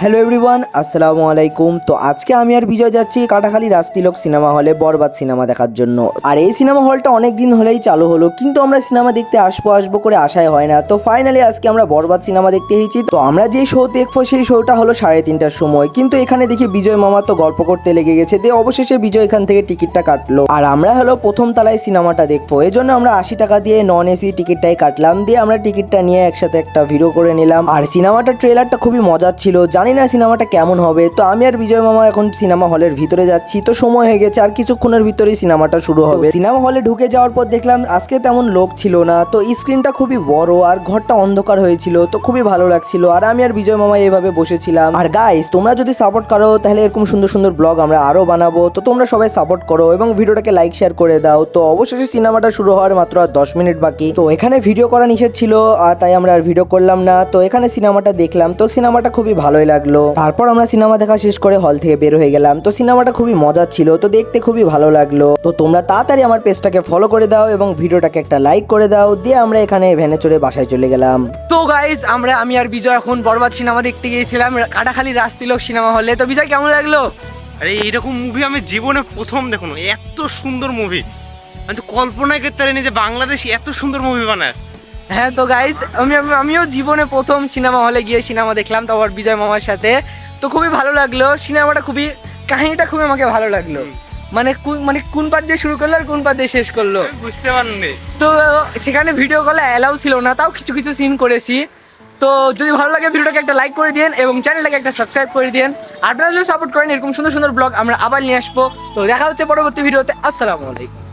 Hello everyone, আসসালামু আলাইকুম। তো আজকে আমি আর বিজয় যাচ্ছি কাটাখালী রাস্তিলোক সিনেমা হলে বরবাদ সিনেমা দেখার জন্য। আর এই সিনেমা হলটা অনেক দিন হলেই চালু হলো, কিন্তু আমরা সিনেমা দেখতে আসব আসব করে আশায় হয় না। তো ফাইনালি আজকে আমরা বরবাদ সিনেমা দেখতে এসেছি। তো আমরা যে শো দেখব সেই শোটা হলো সাড়ে তিনটার সময়। কিন্তু এখানে দেখি বিজয় মামা তো গল্প করতে লেগে গেছে, দিয়ে অবশেষে বিজয় এখান থেকে টিকিটটা কাটলো। আর আমরা হলো প্রথম তলায় সিনেমাটা দেখব। এই জন্য আমরা আশি টাকা দিয়ে নন এসি টিকিটটাই কাটলাম, দিয়ে আমরা টিকিটটা নিয়ে একসাথে একটা ভিডিও করে নিলাম। আর সিনেমাটার ট্রেলারটা খুবই মজার ছিল। জানি না সিনেমাটা কেমন হবে। তো আমি আর বিজয় মামা এখন সিনেমা হলের ভিতরে যাচ্ছি। তো সময় হয়ে গেছে আর কিছুক্ষণের ভিতরেই সিনেমাটা শুরু হবে। সিনেমা হলে ঢুকে যাওয়ার পর দেখলাম আজকে তেমন লোক ছিল না। তো স্ক্রিনটা খুবই বড় আর ঘরটা অন্ধকার হয়েছিল তো খুবই ভালো লাগছিল। আর আমি আর বিজয় মামা এইভাবে বসেছিলাম। আর গাইস তোমরা যদি সাপোর্ট করো তাহলে এরকম সুন্দর সুন্দর ব্লগ আমরা আরও বানাবো। তো তোমরা সবাই সাপোর্ট করো এবং ভিডিওটাকে লাইক শেয়ার করে দাও। তো অবশেষে সিনেমাটা শুরু হওয়ার মাত্র আর দশ মিনিট বাকি। তো এখানে ভিডিও করা নিষেধ ছিল আর তাই আমরা আর ভিডিও করলাম না। তো এখানে সিনেমাটা দেখলাম। তো সিনেমাটা খুবই ভালোই লাগল। তারপর আমরা সিনেমা দেখা শেষ করে হল থেকে বের হয়ে গেলাম। তো সিনেমাটা খুবই মজার ছিল তো দেখতে খুবই ভালো লাগল। তো তোমরা তাড়াতাড়ি আমার পেজটাকে ফলো করে দাও এবং ভিডিওটাকে একটা লাইক করে দাও দিয়ে আমরা এখানে ভ্যানে চড়ে বাসায় চলে গেলাম। তো গাইজ আমরা আমি আর বিজয় এখন বরবাদ সিনেমা দেখতে গিয়েছিলাম কাটাখালী রাস্তিলোক সিনেমা হলে। তো বিজয় কেমন লাগল? আরে এরকম মুভি আমি জীবনে প্রথম দেখুন এত সুন্দর মুভি আমি তো কল্পনাই করতে পারিনি যে বাংলাদেশ এত সুন্দর মুভি বানায়। হ্যাঁ তো গাইস আমি আমি- আমিও জীবনে প্রথম সিনেমা হলে গিয়ে সিনেমা দেখলাম তো আবার বিজয় মামার সাথে। তো খুবই ভালো লাগল সিনেমাটা খুবই কাহিনীটা খুবই আমাকে ভালো লাগল। মানে কোন মানে কোন পাত দিয়ে শুরু করল আর কোন পাত দিয়ে শেষ করল? বুঝতে পারিনি। তো সেখানে ভিডিও কলে অ্যালাউ ছিল না তাও কিছু কিছু সিন করেছি। তো যদি ভালো লাগে ভিডিওটাকে একটা লাইক করে দিন এবং চ্যানেলটাকে একটা সাবস্ক্রাইব করে দিন আপনারা যদি সাপোর্ট করেন এরকম সুন্দর সুন্দর ব্লগ আমরা আবার নিয়ে আসব। তো দেখা হচ্ছে পরবর্তী ভিডিওতে আসসালামু আলাইকুম।